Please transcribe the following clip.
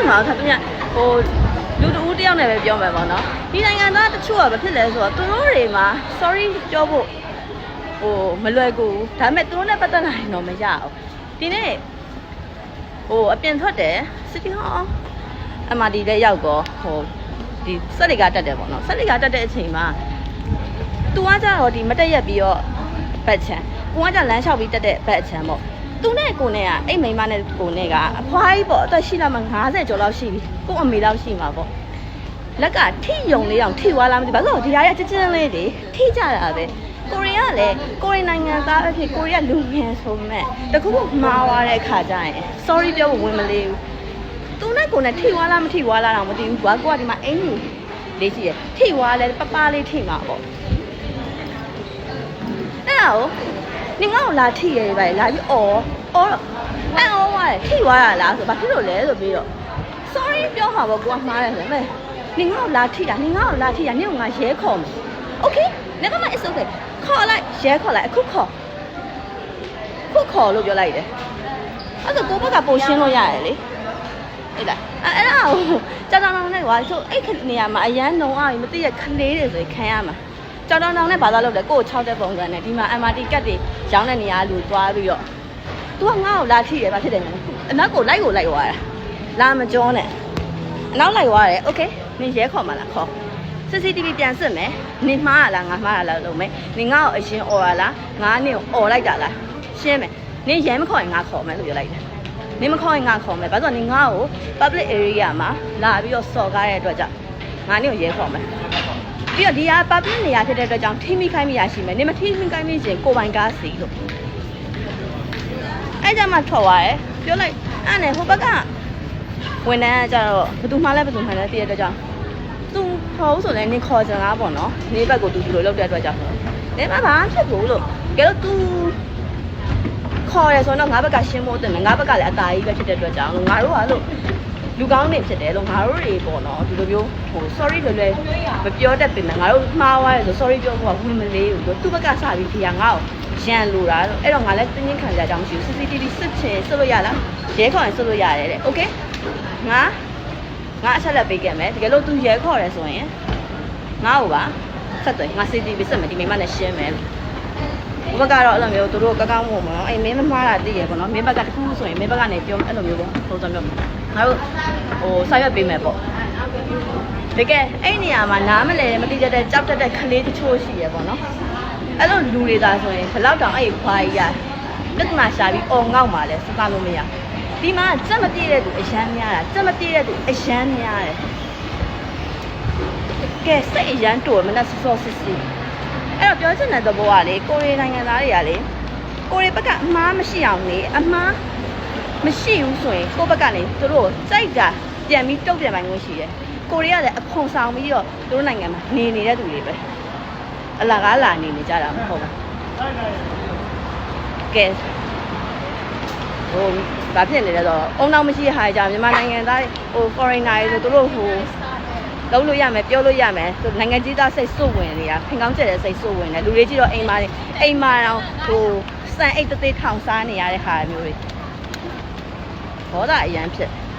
ချင်ပါဘူးခါသူကဟိုလူတူတယောက်နဲ့ပဲပြောမယ်ပေါ့နော်ဒီနိုင်ငံသားတချို့ကဘာဖြစ်လဲဆိုတော့သူတို့တွေမှာ sorry ပြောဖို့ဟိုမလွယ်ကူဘူးဒါပေမဲ့သူတို့နဲ့ပတ်သက်လာရင်တော့မရဘူးဒီနေ့ဟိုအပြင်ထွက်တယ် city hall အမဒီတဲ့ရောက်တော့ဟိုဒီစက်တွေကတက်တယ်ပေါ့နော်စက်တွေကတက်တဲ့အချိန်မှာသူကကြတော့ဒီမတက်ရက်ပြီးတော့ဘက်ချန်ကိုကကြလမ်းလျှောက်ပြီးတက်တဲ့ဘက်ချန်ပေါ့ သူနဲ့ကိုနဲ့ကအဲ့မိန်းမနဲ့ကိုနဲ့ကအဖွားကြီးပေါ့အသက်ရှိလာမှ90ကျော်လောက်ရှိပြီကိုအမေလောက်ရှိမှာပေါ့လက်ကထိယုံလေးအောင်ထိသွားလားမသိဘူးဘာလို့လဲဒီဟာရချစ်ချင်းလေးတွေထိကြတာပဲကိုရီးယားလည်းကိုရီးနိုင်ငံသားအဖြစ်ကိုရီးယားလူငယ်ဆိုမဲ့တခုခုမှားသွားတဲ့အခါကျရင် sorry ပြောဖို့ဝင်မလေးဘူးသူနဲ့ကိုနဲ့ထိသွားလားမထိသွားလားတော့မသိဘူးကွာကိုကဒီမှာအင်းကြီးလေးရှိရထိသွားလဲပပလေးထိမှာပေါ့အဲ့ဒါကို နင်ငါ့ကိုလာထိရဲပဲလာပြီးအော်အော်တော့အဲ့အော်သွားတယ်ထိသွားတာလားဆိုဘာဖြစ်လို့လဲဆိုပြီးတော့ sorry ပြောမှာပေါ့ကိုကမှားတယ်ဆိုမဲ့နင်ငါ့ကိုလာထိတာနင်ငါ့ကိုလာထိတာနင်ကငါရဲခေါ်မယ် okay never mind it's okay ခေါ်လိုက်ရဲခေါ်လိုက်အခုခေါ်ခုခေါ်လို့ပြောလိုက်တယ်အဲ့ဒါကိုဘက်ကပို့ရှင်းလို့ရတယ်လေဟုတ်လားအဲ့အဲ့ဒါကိုကြောင်ကြောင်တောင်နဲ့ကွာဆိုအဲ့နေရာမှာအရန်နှုံအောင်မသိရခလေးတွေဆိုရင်ခံရမှာ ကြောင်တောင်တောင်နဲ့ဘာသာလုပ်လဲကို့ကို6တဲ့ပုံစံနဲ့ဒီမှာ MRT ကတ်တွေရောင်းတဲ့နေရာလူသွားပြီးတော့ तू ကငါ့ကိုလာထိတယ်ဘာဖြစ်တယ်လဲအနောက်ကိုလိုက်ကိုလိုက်သွားတာလာမကြောနဲ့အနောက်လိုက်သွားတယ်โอเคနင်ရဲခေါ်မလားခေါ် CCTV ပြန်စစ်မယ်နင်မှားရလားငါမှားရလားလုပ်မယ်နင်ငါ့ကိုအရင်អော်ရလားငါနင်ကိုអော်လိုက်တာလားရှင်းမယ်နင်ရဲမခေါ်ရင်ငါခေါ်မယ်လို့ပြောလိုက်တယ်နင်မခေါ်ရင်ငါခေါ်မယ်ဘာလို့လဲနင်ငါ့ကို public area မှာလာပြီးတော့စော်ကားတဲ့အတွက်ကြောင့်ငါနင်ကိုရဲခေါ်မယ် ပြီးတော့ဒီဟာ public နေရာဖြစ်တဲ့အတွက်ကြောင့်ထိမိခိုင်းမိရရှိမယ်နေမထိမိခိုင်းမိရင်ကိုပိုင်ကားစီလို့အဲ့ကြမှာထွက်သွားတယ်ပြောလိုက်အဲ့နဲ့ဟိုဘက်ကဝန်ထမ်းကကြတော့ဘယ်သူမှလည်းဘယ်သူမှလည်းတည့်ရတဲ့အတွက်ကြောင့်သူခေါ်ဦးဆိုလည်းနေခေါ်ကြလားပေါ့နော်နေဘက်ကိုသူဒီလိုလုပ်တဲ့အတွက်ကြောင့်နေမဘာဖြစ်ဘူးလို့ကဲတော့ तू ခေါ်ရဆိုတော့ငါဘက်ကရှင်းဖို့တင်မယ်ငါဘက်ကလည်းအตาကြီးပဲဖြစ်တဲ့အတွက်ကြောင့်ငါတို့ကလို့ လူကောင်းနေဖြစ်တယ်လို့ငါတို့တွေပေါ့နော်ဒီလိုမျိုးဟို sorry လွယ်လွယ်မပြောတတ်ပြင်ငါတို့မှားသွားတယ်ဆို sorry ပြောဖို့ကဝင်မလေးဘူးသူ့ဘက်ကစပြီးခောငါ့ကိုရန်လိုတာလို့အဲ့တော့ငါလည်းတင်းချင်းခံကြကြအောင်ရှိဘူး CCTV စစ်ချင်စစ်လို့ရလားရဲခေါ်ရင်စစ်လို့ရတယ်တဲ့ okay ငါငါအချက်လက်ပေးခဲ့မယ်တကယ်လို့ तू ရဲခေါ်တယ်ဆိုရင်ငါ့ကိုပါဆက်သွယ်ငါ CCTV စစ်မယ်ဒီမိမနဲ့ရှင်းမယ်လို့ ဘက်ကတော့အဲ့လိုမျိုးသူတို့ကကောင်းမှုပေါ့နော်အဲ့မင်းမမှားတာသိရပေါ့နော်မင်းဘက်ကတခုဆိုရင်မင်းဘက်ကနေပြောအဲ့လိုမျိုးပေါ့ပုံစံမျိုးငါတို့ဟိုဆက်ရွက်ပေးမယ်ပေါ့တကယ်အဲ့နေရာမှာနားမလဲမတိကျတဲ့ကြောက်တတ်တဲ့ကလေးတချို့ရှိရပေါ့နော်အဲ့လိုလူတွေသာဆိုရင်ဘယ်လောက်တောင်အဲ့ခွာကြီးရပြဿနာရှာပြီးអော်ငေါက်မှာလဲစကားလို့မရဒီမှာစက်မပြည့်တဲ့သူအရန်များတာစက်မပြည့်တဲ့သူအရန်များတယ်ကဲစိတ်အရန်တူမနဲ့စောစောစစ်စစ် အဲ့တော့ပြောချင်တဲ့သဘောကလေကိုရီးနိုင်ငံသားတွေကလေကိုရီးဘက်ကအမားမရှိအောင်လေအမားမရှိဘူးဆိုရင်ကိုယ့်ဘက်ကနေသူတို့ကိုစိုက်တာပြန်ပြီးတုတ်ပြန်ပိုင်ခွင့်ရှိတယ်ကိုရီးကလည်းအခွန်ဆောင်ပြီးတော့သူတို့နိုင်ငံမှာနေနေတဲ့သူတွေပဲအလာကားလာနေနေကြတာမဟုတ်ဘူးကဲဟိုဘာဖြစ်နေလဲဆိုတော့အုံနောက်မရှိတဲ့ဟာကြမြန်မာနိုင်ငံသားဟို foreigner တွေဆိုသူတို့ဟို လုံးလို့ရမယ်ပြောလို့ရမယ်သူနိုင်ငံကြီးသားစိတ်စွဝင်နေတာဖင်ကောင်းကျက်တဲ့စိတ်စွဝင်တယ်လူတွေကြည့်တော့အိမ်မာတွေအိမ်မာတော့ဟိုစံအိတ်တသေးထောင်စားနေရတဲ့ဟာမျိုးတွေဘောတာအရန်ဖြစ်တယ်